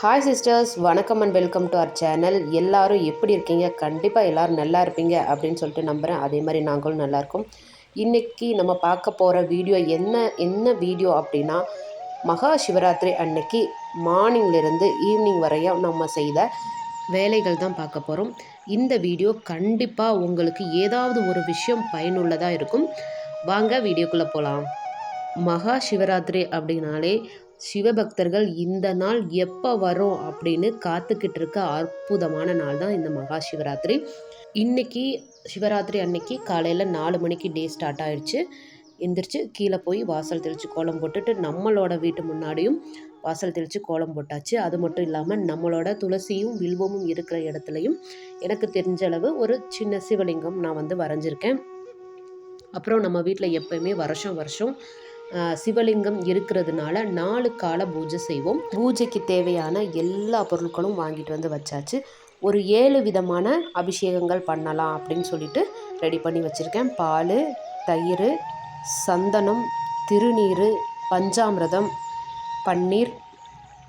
Hi sisters வணக்கம் and welcome to our channel எல்லாரும் எப்படி இருக்கீங்க? கண்டிப்பாக எல்லோரும் நல்லா இருப்பீங்க அப்படின்னு சொல்லிட்டு நம்புகிறேன் அதே மாதிரி நாங்களும் நல்லாயிருக்கும் இன்றைக்கி நம்ம பார்க்க போகிற வீடியோ என்ன என்ன வீடியோ அப்படின்னா மகா சிவராத்திரி அன்னைக்கு மார்னிங்லேருந்து ஈவினிங் வரையும் நம்ம செய்த வேலைகள் தான் பார்க்க போகிறோம் இந்த வீடியோ கண்டிப்பாக உங்களுக்கு ஏதாவது ஒரு விஷயம் பயனுள்ளதாக இருக்கும். வாங்க வீடியோக்குள்ளே போகலாம் மகா சிவராத்திரி அப்படின்னாலே சிவபக்தர்கள் இந்த நாள் எப்போ வரும் அப்படின்னு காத்துக்கிட்டு இருக்க அற்புதமான நாள் தான் இந்த மகா சிவராத்திரி. இன்றைக்கி சிவராத்திரி அன்னைக்கு காலையில் நாலு மணிக்கு டே ஸ்டார்ட் ஆயிடுச்சு. எந்திரிச்சு கீழே போய் வாசல் தெளித்து கோலம் போட்டுட்டு நம்மளோட வீட்டு முன்னாடியும் வாசல் தெளித்து கோலம் போட்டாச்சு. அது மட்டும் இல்லாமல் நம்மளோட துளசியும் வில்வமும் இருக்கிற இடத்துலையும் எனக்கு தெரிஞ்ச அளவு ஒரு சின்ன சிவலிங்கம் நான் வந்து வரைஞ்சிருக்கேன். அப்புறம் நம்ம வீட்டில் எப்போயுமே வருஷம் வருஷம் சிவலிங்கம் இருக்கிறதுனால நாலு கால பூஜை செய்வோம். பூஜைக்கு தேவையான எல்லா பொருட்களும் வாங்கிட்டு வந்து வச்சாச்சு. ஒரு ஏழு விதமான அபிஷேகங்கள் பண்ணலாம் அப்படின்னு சொல்லிட்டு ரெடி பண்ணி வச்சுருக்கேன். பால் தயிர் சந்தனம் திருநீர் பஞ்சாமிரதம் பன்னீர்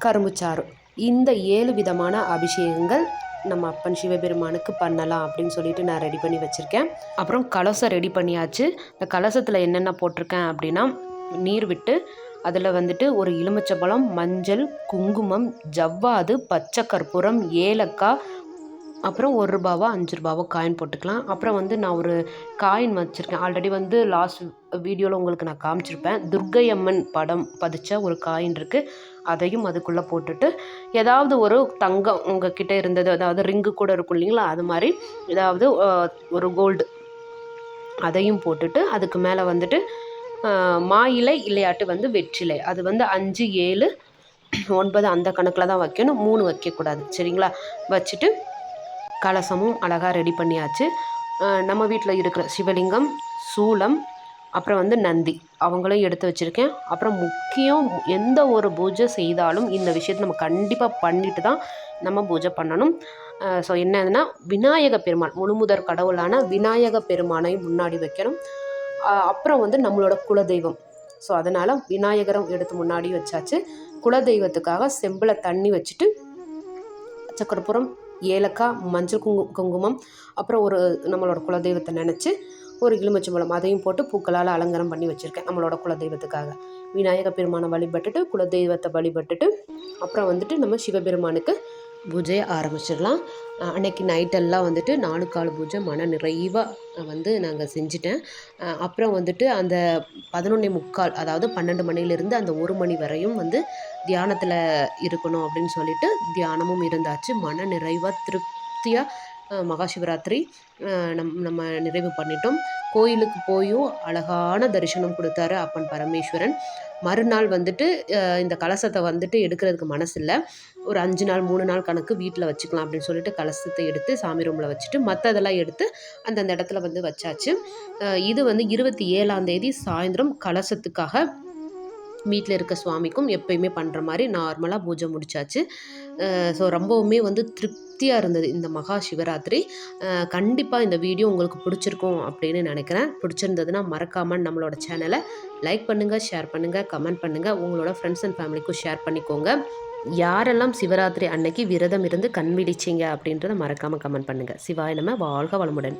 கரும்புச்சாறு இந்த ஏழு விதமான அபிஷேகங்கள் நம்ம அப்பன் சிவபெருமானுக்கு பண்ணலாம் அப்படின்னு சொல்லிட்டு நான் ரெடி பண்ணி வச்சுருக்கேன். அப்புறம் கலசம் ரெடி பண்ணியாச்சு. இந்த கலசத்தில் என்னென்ன போட்டிருக்கேன் அப்படின்னா நீர் விட்டு அதில் வந்துட்டு ஒரு எலுமிச்சம்பழம் மஞ்சள் குங்குமம் ஜவ்வாது பச்சை கற்பூரம் ஏலக்காய் அப்புறம் ஒரு ரூபாவோ அஞ்சு ரூபாவோ காயின் போட்டுக்கலாம். அப்புறம் வந்து நான் ஒரு காயின் வச்சுருக்கேன். ஆல்ரெடி வந்து லாஸ்ட் வீடியோவில் உங்களுக்கு நான் காமிச்சிருப்பேன். துர்கை அம்மன் படம் பதிச்ச ஒரு காயின் இருக்குது அதையும் அதுக்குள்ளே போட்டுட்டு ஏதாவது ஒரு தங்கம் உங்கள் கிட்டே இருந்தது அதாவது ரிங்கு கூட இருக்கும் இல்லைங்களா? அது மாதிரி ஏதாவது ஒரு கோல்டு அதையும் போட்டுட்டு அதுக்கு மேலே வந்துட்டு மா இலை இல்லையாட்டு வந்து வெற்றிலை. அது வந்து அஞ்சு ஏழு ஒன்பது அந்த கணக்கில் தான் வைக்கணும். மூணு வைக்கக்கூடாது. சரிங்களா? வச்சுட்டு கலசமும் அழகாக ரெடி பண்ணியாச்சு. நம்ம வீட்டில் இருக்கிற சிவலிங்கம் சூளம் அப்புறம் வந்து நந்தி. அவங்களையும் எடுத்து வச்சுருக்கேன். அப்புறம் முக்கியம் எந்த ஒரு பூஜை செய்தாலும் இந்த விஷயத்தை நம்ம கண்டிப்பாக பண்ணிட்டு தான் நம்ம பூஜை பண்ணணும். ஸோ என்னதுன்னா விநாயக பெருமாள் முழுமுதற் கடவுளான விநாயக பெருமானையும் முன்னாடி வைக்கணும். அப்புறம் வந்து நம்மளோட குலதெய்வம். ஸோ அதனால் விநாயகரம் எடுத்து முன்னாடி வச்சாச்சு. குலதெய்வத்துக்காக செம்பில் தண்ணி வச்சுட்டு சக்கரப்புறம் ஏலக்காய் மஞ்சள் குங்கு குங்குமம் அப்புறம் ஒரு நம்மளோட குலதெய்வத்தை நினச்சி ஒரு எலுமிச்சம்பழம் அதையும் போட்டு பூக்களால் அலங்காரம் பண்ணி வச்சுருக்கேன் நம்மளோட குலதெய்வத்துக்காக. விநாயக பெருமானை வழிபட்டுட்டு குலதெய்வத்தை வழிபட்டுட்டு அப்புறம் வந்துட்டு நம்ம சிவபெருமானுக்கு பூஜையை ஆரம்பிச்சிடலாம். அன்னைக்கு நைட்டெல்லாம் வந்துட்டு நாலு கால் பூஜை மன நிறைவாக வந்து நாங்கள் செஞ்சுட்டேன். அப்புறம் வந்துட்டு அந்த பதினொன்னே முக்கால் அதாவது பன்னெண்டு மணிலேருந்து அந்த ஒரு மணி வரையும் வந்து தியானத்தில் இருக்கணும் அப்படின்னு சொல்லிட்டு தியானமும் இருந்தாச்சு. மன நிறைவாக திருப்தியாக மகாசிவராத்திரி நம் நம்ம நிறைவு பண்ணிட்டோம். கோயிலுக்கு போயும் அழகான தரிசனம் கொடுத்தாரு அப்பன் பரமேஸ்வரன். மறுநாள் வந்துட்டு இந்த கலசத்தை வந்துட்டு எடுக்கிறதுக்கு மனசு இல்லை ஒரு அஞ்சு நாள் மூணு நாள் கணக்கு வீட்டில் வச்சுக்கலாம் அப்படின்னு சொல்லிட்டு கலசத்தை எடுத்து சாமி ரூமில் வச்சுட்டு மற்றதெல்லாம் எடுத்து அந்தந்த இடத்துல வந்து வச்சாச்சு. இது வந்து இருபத்தி ஏழாம் தேதி சாயந்தரம் கலசத்துக்காக வீட்டில் இருக்க சுவாமிக்கும் எப்பயுமே பண்ணுற மாதிரி நார்மலாக பூஜை முடிச்சாச்சு. ஸோ ரொம்பவுமே வந்து திருப்தியாக இருந்தது இந்த மகா சிவராத்திரி. கண்டிப்பாக இந்த வீடியோ உங்களுக்கு பிடிச்சிருக்கும் அப்படின்னு நினைக்கிறேன். பிடிச்சிருந்ததுன்னா மறக்காமல் நம்மளோட சேனலை லைக் பண்ணுங்கள் ஷேர் பண்ணுங்கள் கமெண்ட் பண்ணுங்கள் உங்களோட ஃப்ரெண்ட்ஸ் அண்ட் ஃபேமிலிக்கும் ஷேர் பண்ணிக்கோங்க. யாரெல்லாம் சிவராத்திரி அன்னைக்கு விரதம் இருந்து கண் விழிச்சிங்க அப்படின்றத மறக்காமல் கமெண்ட் பண்ணுங்கள் சிவாய் நம்ம வாழ்க வளமுடன்.